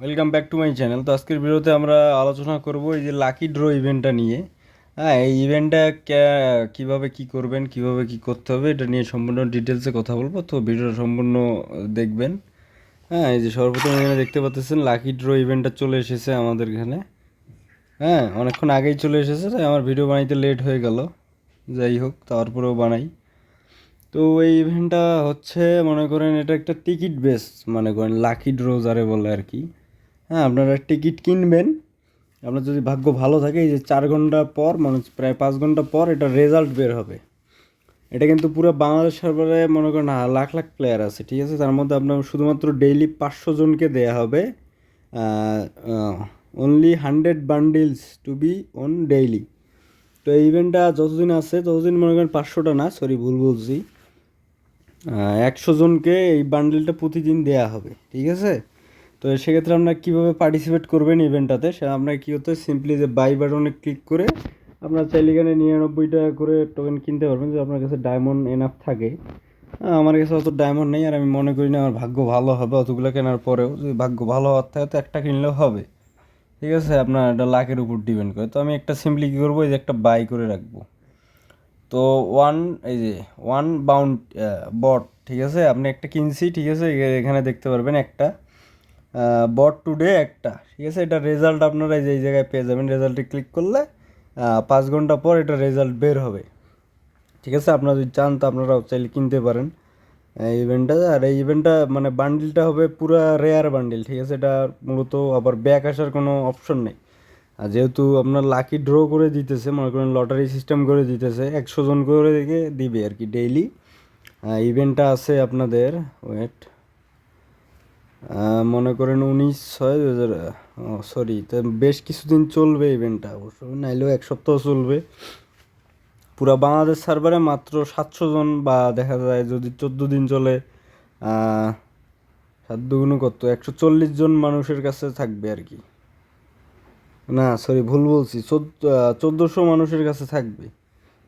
Welcome back to my channel তো আজকের ভিডিওতে আমরা আলোচনা করব এই যে লাকি ড্র ইভেন্টটা নিয়ে। হ্যাঁ এই ইভেন্টটা কীভাবে কি করবেন, কীভাবে কি করতে হবে, এটা নিয়ে সম্পূর্ণ ডিটেলসে কথা বলব। তো ভিডিওটা সম্পূর্ণ দেখবেন। হ্যাঁ এই যে সর্বপ্রথম এখানে দেখতে পাচ্ছেন লাকি ড্র ইভেন্টটা চলে এসেছে আমাদের এখানে। হ্যাঁ অনেকক্ষণ আগেই চলে এসেছে, তাই আমার ভিডিও বানাইতে লেট হয়ে গেল। যাই হোক, তারপরেও বানাই। তো এই ইভেন্টটা হচ্ছে, মনে করেন এটা একটা টিকিট বেস মনে করেন লাকি ড্র যারে বলে আর কি। হ্যাঁ আপনারা টিকিট কিনবেন। আপনার যদি ভাগ্য ভালো থাকে, এই যে চার ঘণ্টা পর মানে প্রায় পাঁচ ঘণ্টা পর এটা রেজাল্ট বের হবে। এটা কিন্তু পুরো বাংলাদেশ সার্ভারে মনে করেন হা- লাখ লাখ প্লেয়ার আছে, ঠিক আছে? তার মধ্যে আপনার শুধুমাত্র ডেইলি পাঁচশো জনকে দেয়া হবে। Only hundred bundles to be on daily তো এই ইভেন্টটা যতদিন আছে, ততদিন মনে করেন পাঁচশোটা না সরি ভুল বলছি। একশো জনকে এই বান্ডেলটা প্রতিদিন দেয়া হবে, ঠিক আছে? তো সেক্ষেত্রে আপনারা কীভাবে পার্টিসিপেট করবেন ইভেন্টটাতে সে আপনার কী হতে সিম্পলি যে বাই বাটনে ক্লিক করে আপনার চাইলে এখানে নিরানব্বই টাকা করে টোকেন কিনতে পারবেন, যদি আপনার কাছে ডায়মন্ড এনাফ থাকে। আমার কাছে অত ডায়মন্ড নেই, আর আমি মনে করি না, আমার ভাগ্য ভালো হবে, অতগুলো কেনার পরেও। যদি ভাগ্য ভালো হওয়ার থাকে, তো একটা কিনলেও হবে। ঠিক আছে, আপনার এটা লাখের উপর ডিপেন্ড করে। তো আমি একটা সিম্পলি কী করব, এই যে একটা বাই করে রাখব। তো ওয়ান এই যে ওয়ান বাউন্ড বট ঠিক আছে? আপনি একটা কিনছি, ঠিক আছে? এখানে দেখতে পারবেন একটা। বট টুডে একটা। ঠিক আছে? এটা রেজাল্ট আপনারা এই জায়গায় পেয়ে যাবেন। রেজাল্টে ক্লিক করলে পাঁচ ঘণ্টা পর এটা রেজাল্ট বের হবে। ঠিক আছে? আপনারা যদি চান তো আপনারা চাইলে কিনতে পারেন এই ইভেন্টটা আর এই ইভেন্টটা মানে বান্ডিলটা হবে পুরো রেয়ার বান্ডিল ঠিক আছে? এটা মূলত আবার ব্যাক আসার কোনো অপশন নেই। আর যেহেতু আপনার লাকি ড্র করে দিতেছে, মনে করেন লটারি সিস্টেম করে দিতেছে, একশো জন করে দিকে দিবে আর কি ডেইলি ইভেন্টটা আছে আপনাদের ওয়েট মনে করেন উনিশ ছয় দু হাজার সরি তো বেশ কিছুদিন চলবে ইভেন্টটা অবশ্য। নাইলেও এক সপ্তাহ চলবে। পুরা বাংলাদেশ সার্ভারে মাত্র সাতশো জন বা দেখা যায় যদি চোদ্দ দিন চলে সাত দুগুণ কত? একশো চল্লিশ জন মানুষের কাছে থাকবে আর কি। না সরি ভুল বলছি চোদ্দোশো মানুষের কাছে থাকবে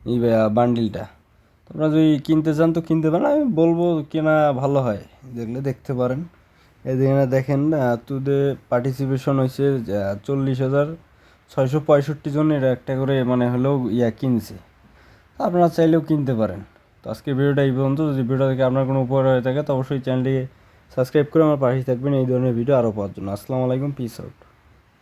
এই বান্ডিলটা তোমরা যদি কিনতে চান তো কিনতে পারেন, আমি বলব কেনা ভালো হয়, দেখলে দেখতে পারেন। এখানে দেখেন তুদে পার্টিসিপেশন হয়েছে চল্লিশ হাজার ছয়শো পঁয়ষট্টি জন এরা একটা করে মানে হলেও ইয়া কিনছে। আপনারা চাইলেও কিনতে পারেন। তো আজকে ভিডিওটা এই পর্যন্ত। যদি ভিডিও থেকে আপনার কোনো উপহার হয়ে থাকে, তো অবশ্যই চ্যানেলটিকে সাবস্ক্রাইব করে আমার পাশে থাকবেন। এই ধরনের ভিডিও আরও পাওয়ার জন্য। আসসালামু আলাইকুম পিস আউট